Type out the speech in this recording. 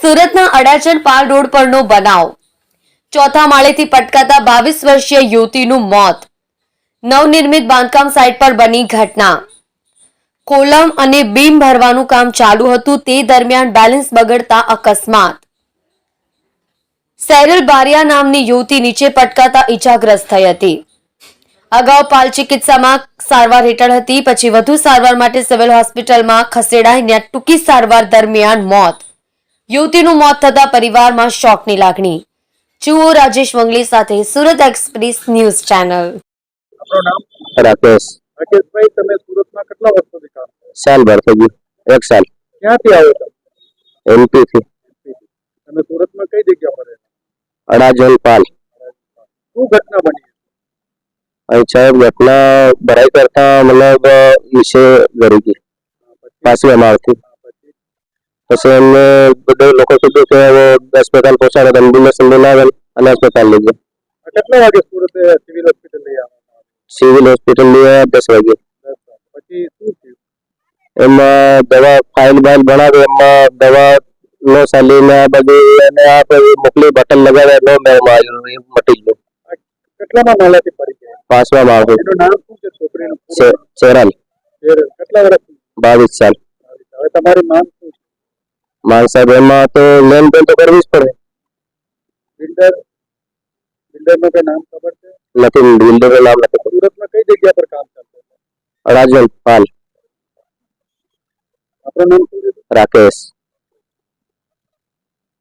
સુરતના અડાજણ પાલ રોડ પરનો બનાવ. ચોથા માળેથી પટકાતા બાવીસ વર્ષીય યુવતીનું મોત. નવનિર્મિત બાંધકામ સાઇટ પર બની ઘટના. કોલમ અને બીમ ભરવાનું કામ ચાલુ હતું તે દરમિયાન બેલેન્સ બગડતા અકસ્માત. સેરલ બારિયા નામની યુવતી નીચે પટકાતા ઈજાગ્રસ્ત થઈ હતી. અગાઉ પાલ ચિકિત્સામાં સારવાર હેઠળ હતી, પછી વધુ સારવાર માટે સિવિલ હોસ્પિટલમાં ખસેડાઈને ટૂંકી સારવાર દરમિયાન મોત. યુવતીનું મોત થતા પરિવારમાં શોકની લાગણી. જુઓ રાજેશ મંગલી સાથે Surat express news channel. Rakesh. રાકેશભાઈ તમે સુરતમાં કેટલા વર્ષોથી કામ કરો છો? સાલ ભર થઈ ગયું. એક સાલ. ક્યાંથી આવ્યો છો? એમપી થી તમે સુરતમાં કઈ જગ્યા પર રહેતા? પાલ. શું ઘટના બની અહીં સાહેબ ઘટના ભરાઈ કરતા મતલબ વિશે ગરી ગઈ. પાછી અમારથી પછી એમને બધા લોકો કીધું કે હવે અસ્પતાલ પહોંચાડે તો એમ્બ્યુલન્સ બોલાવે અને અસ્પતાલ લઈ ગયા કેટલા વાગે સુરત સિવિલ હોસ્પિટલ લઈ આવવામાં સિવિલ હોસ્પિટલ લઈ આવ્યા દસ વાગે. પછી શું થયું? એમાં દવા ફાઇલ બાઇલ બનાવી એમાં દવા નો ચાલીને આ બધી એને આ બધી મોકલી બટન લગાવે નો મેળમાં આવ્યું એ મટી ગયું. કેટલામાં માલાથી પડી ગયા? પાંચમા માળું એનું નામ શું છે છોકરીનું? ચેરલ કેટલા વર્ષ બાવીસ સાલ. હવે તમારી માંગ માન સાહેબ એમાં તો લેન દેન તો કરવી જ પડે. બિલ્ડર? બિલ્ડરનું કઈ નામ ખબર છે? નથી બિલ્ડરનું નામ નથી સુરતમાં કઈ જગ્યા પર કામ કરતો રાજવંત પાલ. આપણું નામ શું રાકેશ.